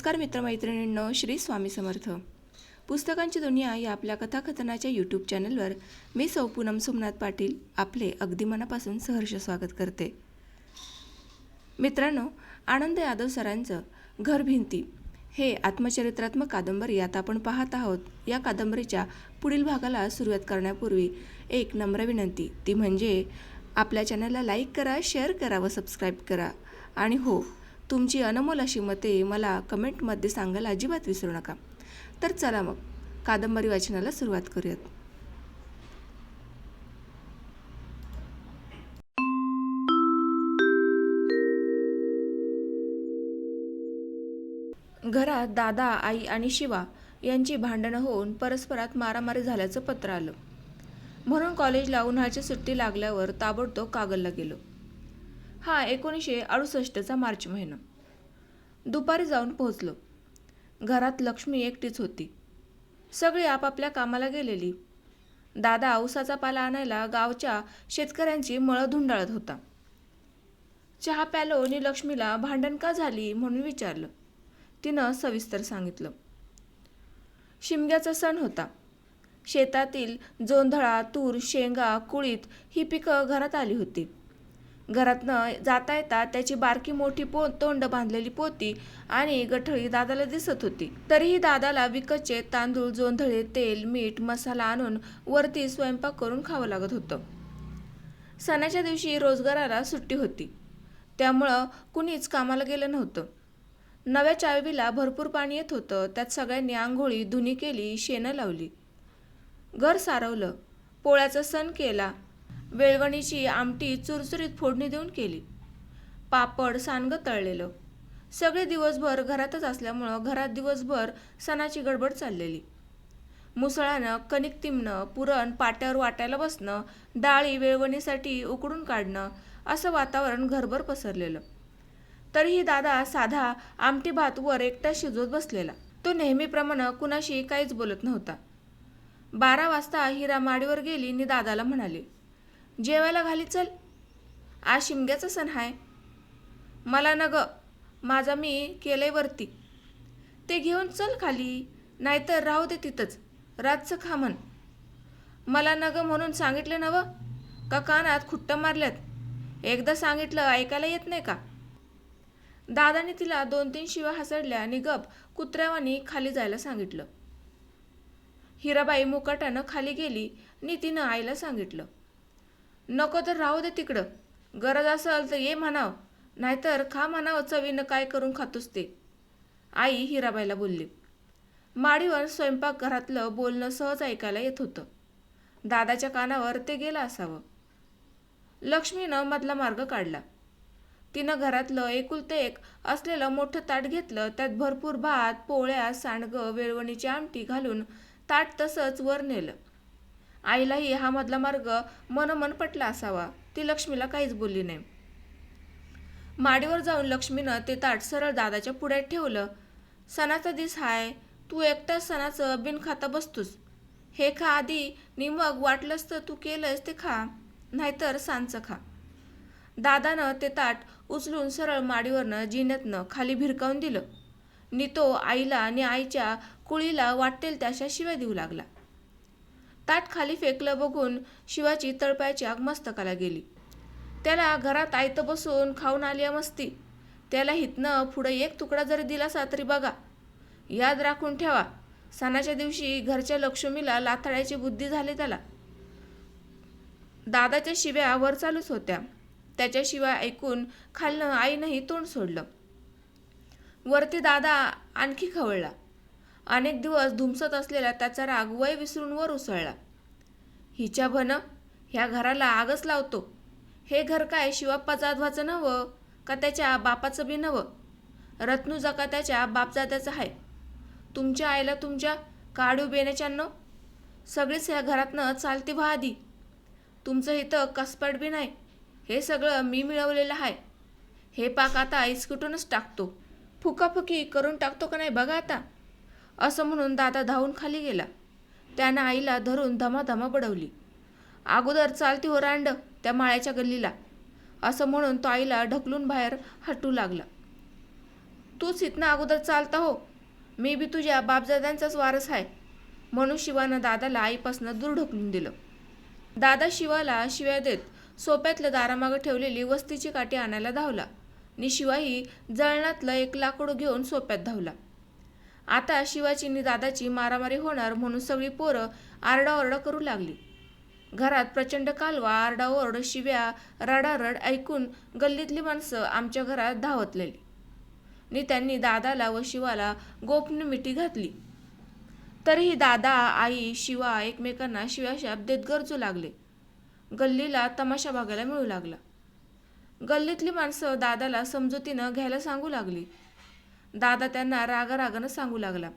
नमस्कार मित्रमैत्रिणींनो श्री स्वामी समर्थ. पुस्तकांची दुनिया या आपल्या कथाकथनाच्या यूट्यूब चॅनलवर मी सौ पूनम सोमनाथ पाटील आपले अगदी मनापासून सहर्ष स्वागत करते. मित्रांनो आनंद यादव सरांचं घर भिंती हे आत्मचरित्रात्मक कादंबरी आता आपण पाहत आहोत. या कादंबरीच्या पुढील भागाला सुरुवात करण्यापूर्वी एक नम्र विनंती. ती म्हणजे आपल्या चॅनलला लाईक करा शेअर करा व सबस्क्राईब करा. आणि हो तुमची अनमोल अशी मते मला कमेंटमध्ये सांगायला अजिबात विसरू नका. तर चला मग कादंबरी वाचनाला सुरुवात करूयात. घरात दादा आई आणि शिवा यांची भांडणं होऊन परस्परात मारामारी झाल्याचं पत्र आलं. म्हणून कॉलेजला उन्हाळ्याची सुट्टी लागल्यावर ताबडतोब कागलला गेलो. हा एकोणीसशे अडुसष्टचा मार्च महिना. दुपारी जाऊन पोहोचलो. घरात लक्ष्मी एकटीच होती. सगळी आपापल्या कामाला गेलेली. दादा ऊसाचा पाला आणायला गावच्या शेतकऱ्यांची मळं धुंडाळत होता. चहा प्यालो आणि लक्ष्मीला भांडण का झाली म्हणून विचारलं. तिनं सविस्तर सांगितलं. शिमग्याचा सण होता. शेतातील जोंधळा तूर शेंगा कुळीत ही पिकं घरात आली होती. घरातनं जाता येता त्याची बारकी मोठी पो तोंड बांधलेली पोती आणि गठळी दादाला दिसत होती. तरीही दादाला विकतचे तांदूळ जोंधळे तेल मीठ मसाला आणून वरती स्वयंपाक करून खावं लागत होतं. सणाच्या दिवशी रोजगाराला सुट्टी होती. त्यामुळं कुणीच कामाला गेलं नव्हतं. नव्या चावीला भरपूर पाणी येत होतं. त्यात सगळ्यांनी आंघोळी धुनी केली शेणं लावली. घर सारवलं. पोळ्याचा सण केला. वेळवणीची आमटी चुरचुरीत फोडणी देऊन केली. पापड सांडगं तळलेलं. सगळे दिवसभर घरातच असल्यामुळं घरात दिवसभर सणाची गडबड चाललेली. मुसळानं कणिक तिमणं पुरण पाट्यावर वाटायला बसणं डाळी वेळवणीसाठी उकडून काढणं असं वातावरण घरभर पसरलेलं. तरीही दादा साधा आमटी भात वर एकटा शिजवत बसलेला. तो नेहमीप्रमाणे कुणाशी काहीच बोलत नव्हता. बारा वाजता हिरा माडीवर गेली आणि दादाला म्हणाले जेवायला घाली चल. आज शिमग्याचा सण आहे मला न ग माझा मी केलंय वरती. ते घेऊन चल खाली नाहीतर राहू दे तिथंच. रातचं खा म्हण. मला न ग म्हणून सांगितलं नवं का कानात खुट्ट मारल्यात? एकदा सांगितलं ऐकायला येत नाही का? दादाने तिला दोन तीन शिवा हसडल्या आणि गप कुत्र्यावानी खाली जायला सांगितलं. हिराबाई मुकाटानं खाली गेली आणि तिनं आईला सांगितलं. नको तर राहू दे तिकडं. गरज असेल तर ये म्हणाव. नाहीतर खा म्हणावं चवीनं काय करून खातोस ते. आई हिराबाईला बोलली. माडीवर स्वयंपाकघरातलं बोलणं सहज ऐकायला येत होतं. दादाच्या कानावर ते गेलं असावं. लक्ष्मीनं मधला मार्ग काढला. तिनं घरातलं एकुलते एक असलेलं मोठं ताट घेतलं. त्यात भरपूर भात पोळ्या सांडगं वेळवणीची आमटी घालून ताट तसंच वर नेलं. आईलाही हा मधला मार्ग मनमन पटला असावा. ती लक्ष्मीला काहीच बोलली नाही. माडीवर जाऊन लक्ष्मीनं ते ताट सरळ दादाच्या पुढ्यात ठेवलं. सणाचा दिस हाय तू एकटाच सणाचं बिन खाता बसतोस. हे खा आधी नि मग वाटलंस तर तू केलंस ते खा नाहीतर सांचं खा. दादानं ते ताट उचलून सरळ माडीवरनं जिन्यातनं खाली भिरकावून दिलं. नि तो आईला आणि आईच्या कुळीला वाटेल त्याशा शिव्या देऊ लागला. ताट खाली फेकलं बघून शिवाची तळपायची आग मस्तकाला गेली. त्याला घरात आयतं बसून खाऊन आली आहे मस्ती. त्याला हितनं पुढं एक तुकडा जरी दिलासा तरी बघा. याद राखून ठेवा सणाच्या दिवशी घरच्या लक्ष्मीला लाथाळ्याची बुद्धी झाली त्याला. दादाच्या शिव्या वर चालूच होत्या. त्याच्या शिवाय ऐकून खालनं आईनंही तोंड सोडलं. वरती दादा आणखी खवळला. अनेक दिवस धुमसत असलेला त्याचा राग वय विसरून वर उसळला. हिच्या भन ह्या घराला आगच लावतो. हे घर काय शिवाप्पा जाधवाचं नवं का त्याच्या बापाचं बी नवं? रत्नूजा का त्याच्या बापजात्याचं आहे तुमच्या आईला तुमच्या काढू बेण्याच्यानं? सगळीच ह्या घरातनं चालती व्हा आधी तुमचं इथं कसपट बी नाही. हे सगळं मी मिळवलेलं आहे हे पाक आता कुठूनच टाकतो. फुकाफुकी करून टाकतो का नाही बघा आता? असं म्हणून दादा धावून खाली गेला. त्यानं आईला धरून धमाधमा बडवली. अगोदर चालती हो रांड त्या माळ्याच्या गल्लीला. असं म्हणून तो आईला ढकलून बाहेर हटू लागला. तूच इथनं अगोदर चालता हो. मी बी तुझ्या बापजाद्यांचाच वारस आहे. म्हणून शिवानं दादाला आईपासनं दूर ढकलून दिलं. दादा शिवाला शिव्या देत सोप्यातल्या दारामागं ठेवलेली वस्तीची काठी आणायला धावला. नि शिवाही जळणातलं एक लाकूड घेऊन सोप्यात धावला. आता शिवाची नि दादाची मारामारी होणार म्हणून सगळी पोरं आरडाओरडा करू लागली. घरात प्रचंड कालवा आरडाओरड शिव्या रडारड ऐकून गल्लीतली माणसं आमच्या घरात धावतलेली. नि त्यांनी दादाला व शिवाला गोपनीय मिठी घातली. तरीही दादा आई शिवा एकमेकांना शिव्याशाप देत गरजू लागले. गल्लीला तमाशा बघायला मिळू लागला. गल्लीतली माणसं दादाला समजुतीनं घ्यायला सांगू लागली. दादा त्यांना रागारागानं सांगू लागला.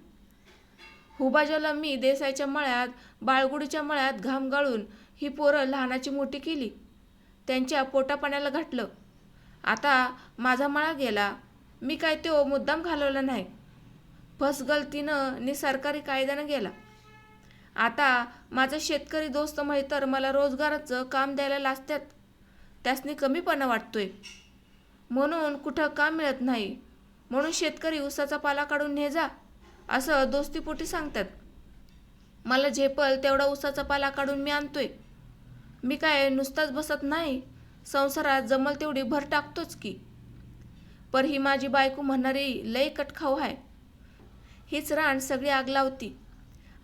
हुबाजाला मी देसाईच्या मळ्यात बाळगुडीच्या मळ्यात घाम गाळून ही पोरं लहानाची मोठी केली. त्यांच्या पोटापाण्याला घातलं. आता माझा मळा गेला. मी काय तो मुद्दाम घालवला नाही. फस गलतीनं नि सरकारी कायद्यानं गेला. आता माझा शेतकरी दोस्त तर मला रोजगाराचं काम द्यायला लाजत्यात. त्यासनी कमीपणा वाटतोय. म्हणून कुठं काम मिळत नाही. म्हणून शेतकरी उसाचा पाला काढून ने जा असं दोस्तीपोटी सांगतात. मला झेपल तेवढा उसाचा पाला काढून मी आणतोय. मी काय नुसताच बसत नाही? संसारात जमल तेवढी भर टाकतोच की. पर ही माझी बायको म्हणणारी लय कटखाऊ आहे हीच रान सगळी आग लावती.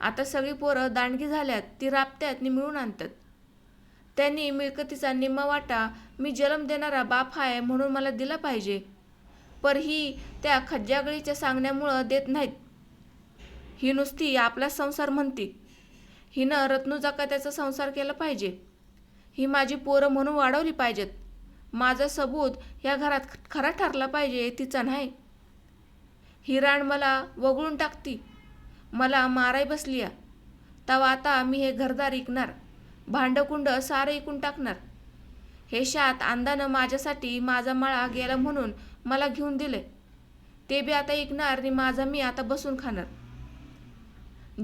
आता सगळी पोरं दांडगी झाल्यात ती राबत्यात नि मिळून आणतात. त्यांनी मिळकतीचा निम्मा वाटा मी जन्म देणारा बाप आहे म्हणून मला दिला पाहिजे. पर ही त्या खज्जागळीच्या सांगण्यामुळं देत नाहीत. ही नुसती आपला संसार म्हणती. हिनं रत्नू त्याचा संसार केला पाहिजे. ही माझी पोरं म्हणून वाढवली पाहिजेत. माझा सबूत ह्या घरात खरा ठरला पाहिजे तिचा नाही. ही राण मला वगळून टाकती. मला माराय बसली तवा आता मी हे घरदार ऐकणार भांडकुंड सारं ऐकून टाकणार. हे शात अंदानं माझ्यासाठी माझा मळा गेला म्हणून मला घेऊन दिले. ते बी आता ऐकणार आणि माझा मी आता बसून खाणार.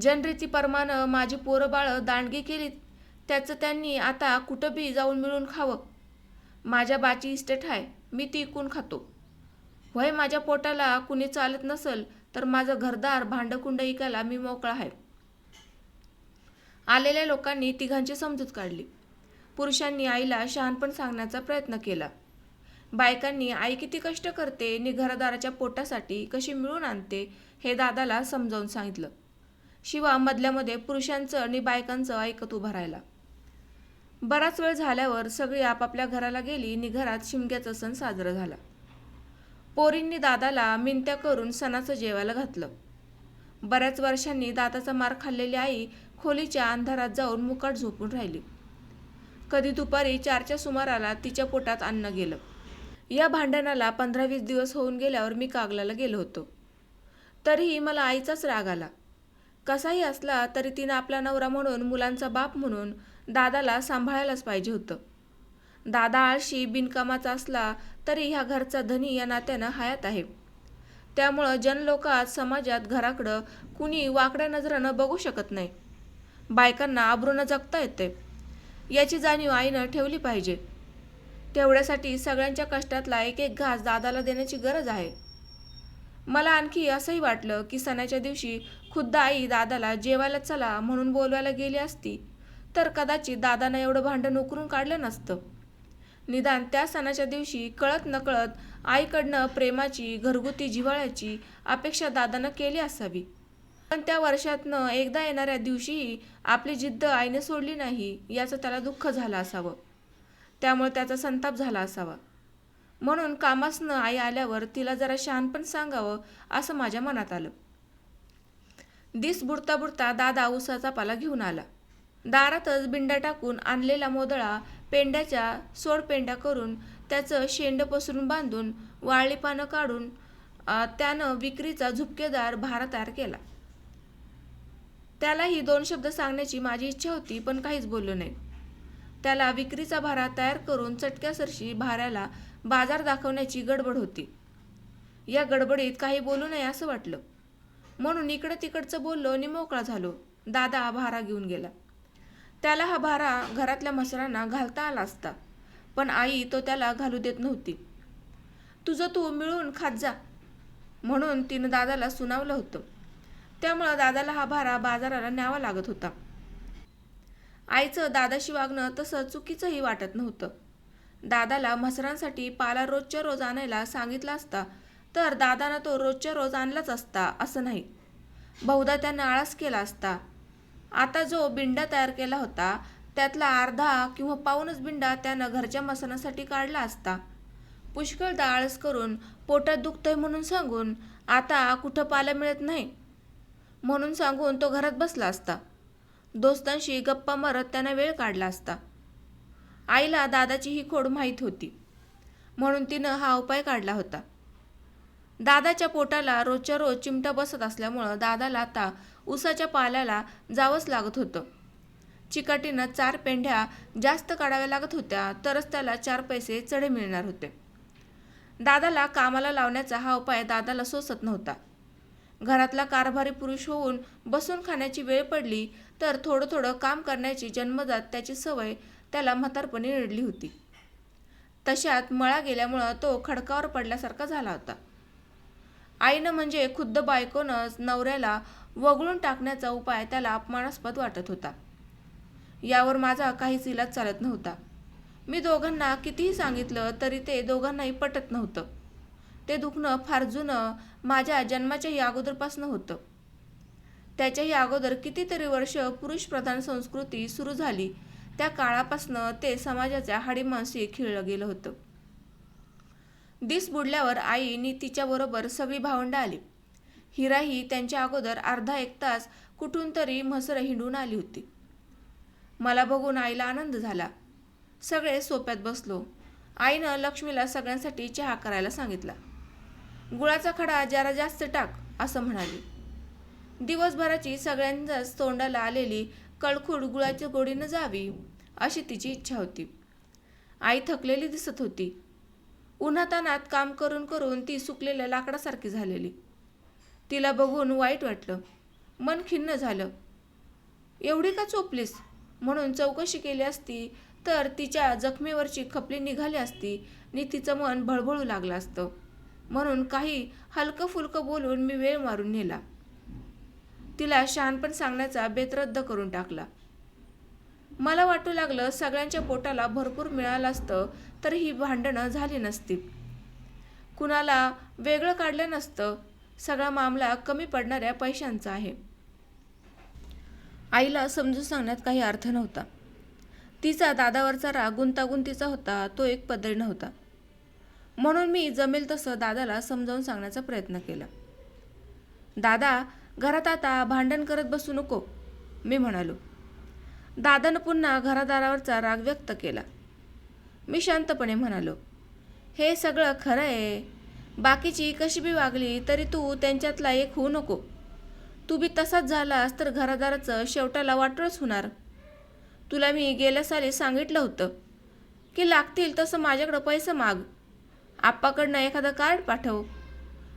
जनरीतीप्रमाणे माझी पोरं बाळं दांडगी केली त्याचं त्यांनी आता कुठं बी जाऊन मिळून खावं. माझ्या बाची इस्टेट आहे मी ती इकून खातो. वय माझ्या पोटाला कुणी चालत नसल तर माझं घरदार भांडकुंड ऐकायला मी मोकळा आहे आलेल्या लोकांनी तिघांची समजूत काढली. पुरुषांनी आईला शहाणपण सांगण्याचा प्रयत्न केला. बायकांनी आई किती कष्ट करते नि घरदाराच्या पोटासाठी कशी मिळून आणते हे दादाला समजावून सांगितलं. शिवा मधल्यामध्ये पुरुषांचं आणि बायकांचं ऐकत उभा राहिला. बराच वेळ झाल्यावर सगळी आपापल्या घराला गेली नि घरात शिमग्याचा सण साजरा झाला. पोरींनी दादाला मिंत्या करून सणाचं जेवायला घातलं. बऱ्याच वर्षांनी दादाचा मार खाल्लेली आई खोलीच्या अंधारात जाऊन मुकाट झोपून राहिली. कधी दुपारी चारच्या सुमाराला तिच्या पोटात अन्न गेलं. या भांडणाला पंधरा वीस दिवस होऊन गेल्यावर मी कागलाला गेलो होतो. तरीही मला आईचाच राग आला. कसाही असला तरी तिनं आपला नवरा म्हणून मुलांचा बाप म्हणून दादाला सांभाळायलाच पाहिजे होतं. दादा आळशी बिनकामाचा असला तरी ह्या घरचा धनी या नात्यानं हयात आहे. त्यामुळं जनलोकात समाजात घराकडं कुणी वाकड्या नजरानं बघू शकत नाही. बायकांना आबरूनं जगता येते याची जाणीव आईनं ठेवली पाहिजे. तेवढ्यासाठी सगळ्यांच्या कष्टातला एक एक घास दादाला देण्याची गरज आहे. मला आणखी असंही वाटलं की सणाच्या दिवशी खुद्द आई दादाला जेवायला चला म्हणून बोलवायला गेली असती तर कदाचित दादानं एवढं भांडण उकरून काढलं नसतं. निदान त्या सणाच्या दिवशी कळत नकळत आईकडनं प्रेमाची घरगुती जिव्हाळ्याची अपेक्षा दादानं केली असावी. पण त्या वर्षातनं एकदा येणाऱ्या दिवशीही आपली जिद्द आईने सोडली नाही याचं त्याला दुःख झालं असावं. त्यामुळे त्याचा संताप झाला असावा. म्हणून कामासनं आई आल्यावर तिला जरा शहाणपण सांगावं असं माझ्या मनात आलं. दिस बुडता बुडता दादा उसाचा पाला घेऊन आला. दारातच बिंडा टाकून आणलेला मोदळा पेंड्याच्या सोडपेंड्या करून त्याचं शेंड पसरून बांधून वाळली पानं काढून त्यानं विक्रीचा झुपकेदार भारा तयार केला. त्यालाही दोन शब्द सांगण्याची माझी इच्छा होती पण काहीच बोललो नाही. त्याला विक्रीचा भारा तयार करून चटक्यासरशी भाऱ्याला बाजार दाखवण्याची गडबड होती. या गडबडीत काही बोलू नये असं वाटलं. म्हणून इकडं तिकडचं बोललो आणि मोकळा झालो. दादा भारा घेऊन गेला. त्याला हा भारा घरातल्या मसरांना घालता आला असता पण आई तो त्याला घालू देत नव्हती. तुझं तू मिळून खात जा म्हणून तिनं दादाला सुनावलं होतं. त्यामुळं दादाला हा भारा बाजाराला न्यावा लागत होता. आईचं दादाशी वागणं तसं चुकीचंही वाटत नव्हतं. दादाला म्हसरांसाठी पाला रोजच्या रोज आणायला सांगितला असता तर दादानं तो रोजच्या रोज आणलाच असता असं नाही. बहुधा त्यानं आळस केला असता. आता जो बिंडा तयार केला होता त्यातला अर्धा किंवा पाऊनच बिंडा त्यानं घरच्या मसनासाठी काढला असता. पुष्कळदा आळस करून पोटात दुखतंय म्हणून सांगून आता कुठं पाला मिळत नाही? म्हणून सांगून तो घरात बसला असता. दोस्तांशी गप्पा मारत त्यानं वेळ काढला असता. आईला दादाची ही खोड माहीत होती. म्हणून तिनं हा उपाय काढला होता. दादाच्या पोटाला रोजच्या रोज चिमटा बसत असल्यामुळं दादाला आता उसाच्या पाल्याला जावंच लागत होतं. चिकाटीनं चार पेंढ्या जास्त काढाव्या लागत होत्या तरच त्याला चार पैसे चढे मिळणार होते. दादाला कामाला लावण्याचा हा उपाय दादाला सोसत नव्हता. घरातला कारभारी पुरुष होऊन बसून खाण्याची वेळ पडली तर थोडं थोडं काम करण्याची जन्मजात त्याची सवय त्याला म्हातारपणी रडली होती. तशात मळा गेल्यामुळं तो खडकावर पडल्यासारखा झाला होता. आईनं म्हणजे खुद्द बायकोनंच नवऱ्याला वगळून टाकण्याचा उपाय त्याला अपमानास्पद वाटत होता. यावर माझा काहीच इलाज चालत नव्हता. मी दोघांना कितीही सांगितलं तरी ते दोघांनाही पटत नव्हतं. ते दुखणं फार जुनं माझ्या जन्माच्याही अगोदरपासनं होतं. त्याच्याही अगोदर कितीतरी वर्ष पुरुषप्रधान संस्कृती सुरू झाली. त्या काळापासनं ते समाजाच्या हाडीमांशी खिळलं गेलं होतं. दिस बुडल्यावर आईनी तिच्याबरोबर सगळी भावंडं आली. हिराही त्यांच्या अगोदर अर्धा एक तास कुठून तरी म्हसर हिंडून आली होती. मला बघून आईला आनंद झाला. सगळे सोप्यात बसलो. आईनं लक्ष्मीला सगळ्यांसाठी चहा करायला सांगितला. गुळाचा खडा जरा जास्त टाक असं म्हणाली. दिवसभराची सगळ्यांच्याच तोंडाला आलेली कळखुड गुळाच्या गोडीनं जावी अशी तिची इच्छा होती. आई थकलेली दिसत होती. उन्हातानात काम करून करून ती सुकलेल्या लाकडासारखी झालेली. तिला बघून वाईट वाटलं. मन खिन्न झालं. एवढी का चोपलीस? म्हणून चौकशी केली असती तर तिच्या जखमेवरची खपली निघाली असती आणि तिचं मन भळभळू लागलं असतं. म्हणून काही हलकं फुलकं बोलून मी वेळ मारून नेला. तिला शहाणपण सांगण्याचा बेत रद्द करून टाकला. मला वाटू लागलं सगळ्यांच्या पोटाला भरपूर मिळालं असतं तर ही भांडणं झाली नसती. कुणाला वेगळं काढलं नसतं. सगळा मामला कमी पडणाऱ्या पैशांचा आहे. आईला समजून सांगण्यात काही अर्थ नव्हता. तिचा दादावरचा राग गुंतागुंतीचा होता तो एक पदरी नव्हता. म्हणून मी जमेल तसं दादाला समजावून सांगण्याचा प्रयत्न केला. दादा घरात आता भांडण करत बसू नको मी म्हणालो. दादानं पुन्हा घरादारावरचा राग व्यक्त केला. मी शांतपणे म्हणालो हे सगळं खरं आहे. बाकीची कशी बी वागली तरी तू त्यांच्यातला एक होऊ नको. तू बी तसाच झालास तर घरादाराचं शेवटाला वाटळच होणार. तुला मी गेल्या साली सांगितलं होतं की लागतील तसं माझ्याकडं पैसे माग. आप्पाकडनं एखादं कार्ड पाठव.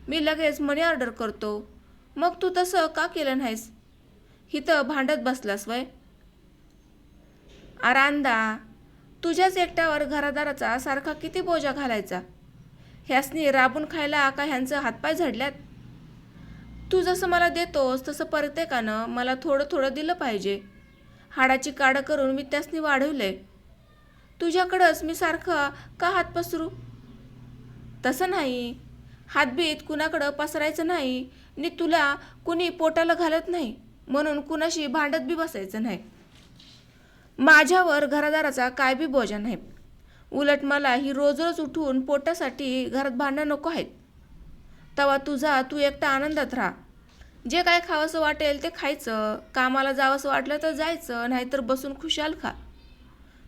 मी लगेच मनी ऑर्डर करतो. मग तू तसं का केलं नाहीस? हिथं भांडत बसलास वय. आरांदा तुझ्याच एकट्यावर घरादाराचा सारखा किती बोजा घालायचा? ह्यासनी राबून खायला का ह्यांचं हातपाय झडल्यात? तू जसं मला देतोस तसं प्रत्येकानं मला थोडं थोडं दिलं पाहिजे. हाडाची काडं करून मी त्यासनी वाढवलंय. तुझ्याकडंच मी सारखं का हात पसरू? तसं नाही. हातबीत कुणाकडं पसरायचं नाही नि तुला कुणी पोटाला घालत नाही म्हणून कुणाशी भांडत बी बसायचं नाही. माझ्यावर घरादाराचा काय बी बोजा नाही उलट मला ही रोज रोज उठून पोटासाठी घरात भांडणं नको आहेत. तवा तुझा तू एकटा आनंदात राहा. जे काय खावंसं वाटेल ते खायचं कामाला जावंसं वाटलं तर जायचं नाहीतर बसून खुशाल खा.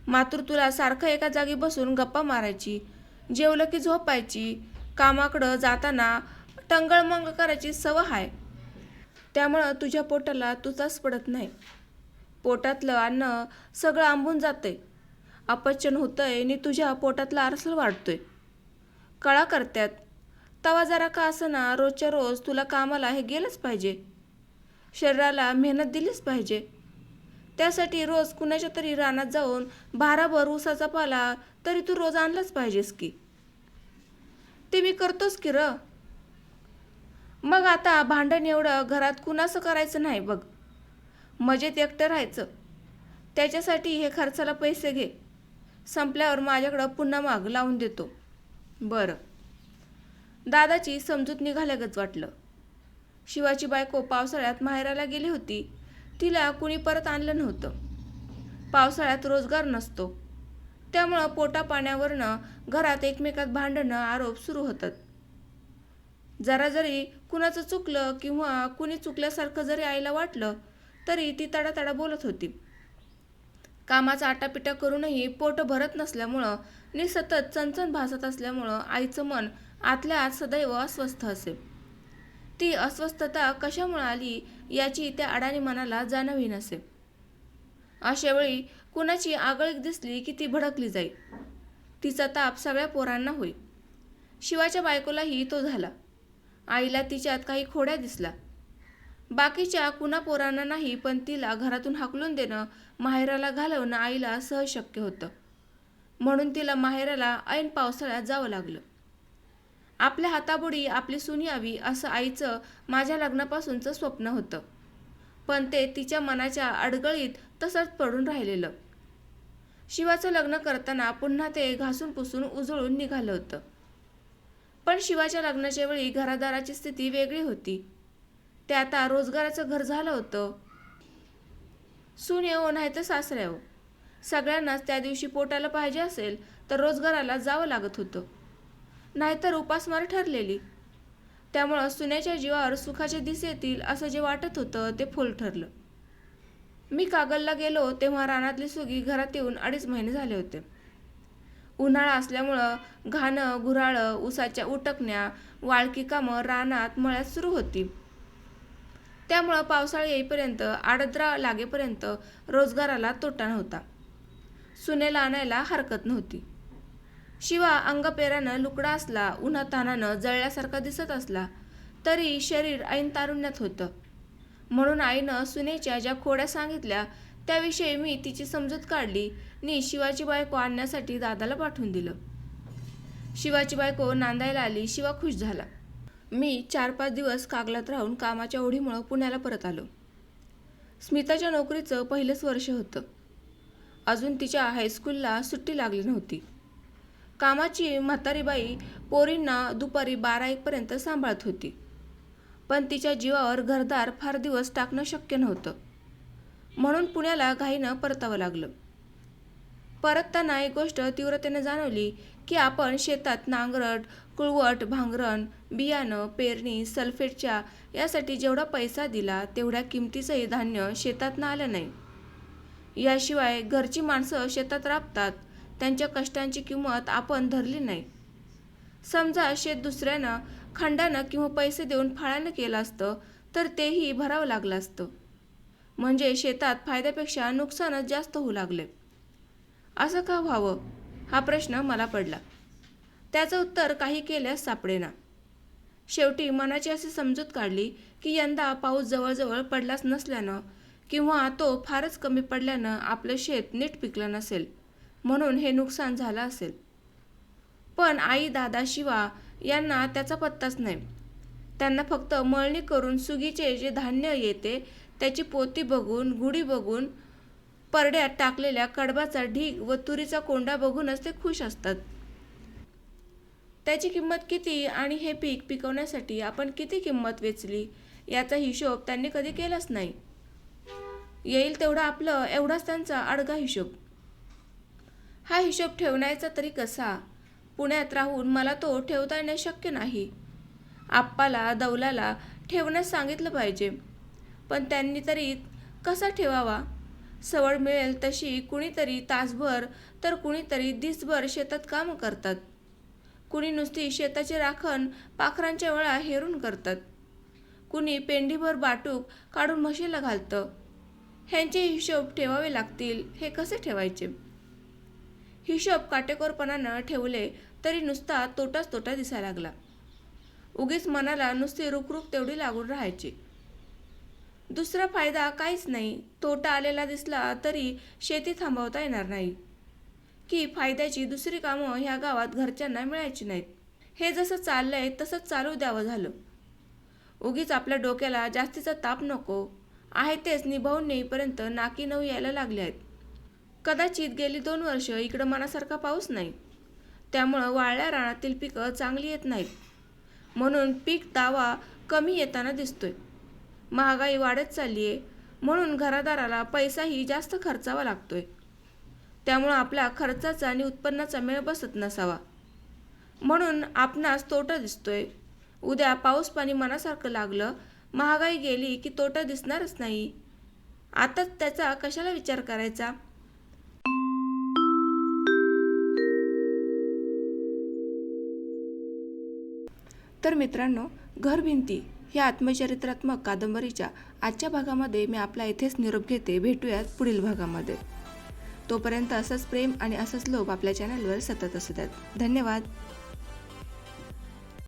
मात्र तुला सारखं एका जागी बसून गप्पा मारायची जेवलं की झोपायची कामाकडं जाताना टंगळमंग करायची सवय आहे त्यामुळं तुझ्या पोटाला तुचाच पडत नाही. पोटातलं अन्न सगळं आंबून जातंय. अपचन होतंय आणि तुझ्या पोटातला आरसल वाढतोय. कळा करत्यात तवा जरा का ना रोजच्या रोज तुला कामाला हे गेलंच पाहिजे. शरीराला मेहनत दिलीच पाहिजे. त्यासाठी रोज कुणाच्या तरी रानात जाऊन भाराभर ऊसाचा पाला तरी तू रोज आणलाच पाहिजेस की. ते मी करतोच की र. मग आता भांडण एवढं घरात कुणाचं करायचं नाही बघ. मजेत एकटं राहायचं. त्याच्यासाठी हे खर्चाला पैसे घे. संपल्यावर माझ्याकडं पुन्हा माग लावून देतो. बरं. दादाची समजूत निघाल्यागच वाटलं. शिवाची बायको पावसाळ्यात माहेराला गेली होती. तिला कुणी परत आणलं नव्हतं. पावसाळ्यात रोजगार नसतो. त्यामुळं पोटापाण्यावरनं घरात एकमेकात भांडणं आरोप सुरू होतात. जरा जरी कुणाचं चुकलं किंवा कुणी चुकल्यासारखं जरी आईला वाटलं तरी ती तडातडा बोलत होती. कामाचा आटापिटा करूनही पोट भरत नसल्यामुळं नि सतत चणचण भासत असल्यामुळं आईचं मन आतल्या आत सदैव अस्वस्थ असे. ती अस्वस्थता कशामुळे आली याची त्या अडाणी मनाला जाणवी नसे. अशावेळी कुणाची आगळीक दिसली की ती भडकली जाई तिचा ताप सगळ्या पोरांना होई शिवाच्या बायकोलाही तो झाला. आईला तिच्यात काही खोड्या दिसला बाकीच्या कुणा पोरांना नाही पण तिला घरातून हाकलून देणं माहेराला घालवणं आईला सहज शक्य होतं. म्हणून तिला माहेराला ऐन पावसाळ्यात जावं लागलं. आपल्या हाताबुडी आपली सून यावी असं आईचं माझ्या लग्नापासूनचं स्वप्न होतं. पण ते तिच्या मनाच्या अडगळीत तसंच पडून राहिलेलं. शिवाचं लग्न करताना पुन्हा ते घासून पुसून उजळून निघालं होतं. पण शिवाच्या लग्नाच्या वेळी घरादाराची स्थिती वेगळी होती. ते आता रोजगाराचं घर झालं होतं. सून येऊ नाही तर सासऱ्या येऊ सगळ्यांनाच त्या दिवशी पोटाला पाहिजे असेल तर रोजगाराला जावं लागत होतं. नाहीतर उपासमार ठरलेली. त्यामुळं सुन्याच्या जीवावर सुखाचे दिस येतील असं जे वाटत होतं ते फुल ठरलं. मी कागलला गेलो तेव्हा रानातली सुगी घरात येऊन अडीच महिने झाले होते. उन्हाळा असल्यामुळं घाणं गुराळं उसाच्या उटकण्या वाळकी कामं रानात मळ्यात सुरू होती. त्यामुळं पावसाळा येईपर्यंत आडद्रा लागेपर्यंत रोजगाराला तोटा नव्हता सुनेला आणायला हरकत नव्हती. शिवा अंगपेरानं लुकडा असला उन्हातानानं जळल्यासारखा दिसत असला तरी शरीर ऐन तारुण्यात होतं. म्हणून आईनं सुनेच्या ज्या खोड्या सांगितल्या त्याविषयी मी तिची समजूत काढली. नि शिवाची बायको आणण्यासाठी दादाला पाठवून दिलं. शिवाची बायको नांदायला आली शिवा खुश झाला. मी चार पाच दिवस कागलात राहून कामाच्या ओढीमुळं पुण्याला परत आलो. स्मिताच्या नोकरीचं पहिलंच वर्ष होतं. अजून तिच्या हायस्कूलला सुट्टी लागली नव्हती. कामाची म्हातारी बाई पोरींना दुपारी बारा एकपर्यंत सांभाळत होती. पण तिच्या जीवावर घरदार फार दिवस टाकणं शक्य नव्हतं. म्हणून पुण्याला घाईनं परतावं लागलं. परतताना एक गोष्ट तीव्रतेने जाणवली की आपण शेतात नांगरट कुळवट भांगरण बियाणं पेरणी सल्फेटच्या यासाठी जेवढा पैसा दिला तेवढ्या किमतीचंही धान्य शेतातनं आलं नाही. याशिवाय घरची माणसं शेतात राबतात त्यांच्या कष्टांची किंमत आपण धरली नाही. समजा शेत दुसऱ्यानं खंडानं किंवा पैसे देऊन फाळानं केलं असतं तर तेही भरावं लागलं असतं. म्हणजे शेतात फायद्यापेक्षा नुकसानच जास्त होऊ लागले. असं का व्हावं? हा प्रश्न मला पडला. त्याचं उत्तर काही केल्यास सापडेना. शेवटी मनाची अशी समजूत काढली की यंदा पाऊस जवळजवळ पडलाच नसल्यानं किंवा तो फारच कमी पडल्यानं आपलं शेत नीट पिकलं नसेल म्हणून हे नुकसान झालं असेल. पण आई दादाशिवा यांना त्याचा पत्ताच नाही. त्यांना फक्त मळणी करून सुगीचे जे धान्य येते त्याची पोती बघून गुढी बघून परड्यात टाकलेल्या कडबाचा ढीग व तुरीचा कोंडा बघूनच ते खुश असतात. त्याची किंमत किती आणि हे पीक पिकवण्यासाठी आपण किती किंमत वेचली याचा हिशोब त्यांनी कधी केलाच नाही. येईल तेवढा आपलं एवढाच त्यांचा अडगा हिशोब. हा हिशोब ठेवण्याचा तरी कसा? पुण्यात राहून मला तो ठेवता येणे शक्य नाही. आप्पाला दौलाला ठेवण्यास सांगितलं पाहिजे. पण त्यांनी तरी कसा ठेवावा? सवड मिळेल तशी कुणीतरी तासभर तर कुणीतरी दिसभर शेतात कामं करतात. कुणी नुसती शेताची राखण पाखरांच्या वेळा हेरून करतात. कुणी पेंडीभर बाटूक काढून म्हशीला घालतं. ह्यांचे हिशोब ठेवावे लागतील हे कसे ठेवायचे? हिशोब काटेकोरपणानं ठेवले तरी नुसता तोटाच तोटा दिसायला लागला. उगीच मनाला नुसती रुखरुख तेवढी लागून राहायची. दुसरा फायदा काहीच नाही. तोटा आलेला दिसला तरी शेती थांबवता येणार नाही. की फायद्याची दुसरी कामं ह्या गावात घरच्यांना मिळायची नाहीत. हे जसं चाललंय तसंच चालू द्यावं झालं. उगीच आपल्या डोक्याला जास्तीचा ताप नको. आहे तेच निभावून नेईपर्यंत नाकी नऊ यायला लागले आहेत. कदाचित गेली दोन वर्ष इकडं मनासारखा पाऊस नाही. त्यामुळं वाळल्या रानातील पिकं चांगली येत नाहीत. म्हणून पीक दावा कमी येताना दिसतोय. महागाई वाढत चालली आहे म्हणून घरादाराला पैसाही जास्त खर्चावा लागतोय. त्यामुळं आपला खर्चाचा आणि उत्पन्नाचा मेळ बसत नसावा. म्हणून आपणास तोटा दिसतोय. उद्या पाऊस पाणी मनासारखं लागलं महागाई गेली की तोटा दिसणारच नाही. आताच त्याचा कशाला विचार करायचा? तर मित्रांनो घरभिंती या आत्मचरित्रात्मक कादंबरीच्या आजच्या भागामध्ये मी आपला इथेच निरोप घेते. भेटूयात पुढील भागामध्ये. तोपर्यंत असंच प्रेम आणि असंच लोभ आपल्या चॅनलवर सतत असू द्यात. धन्यवाद.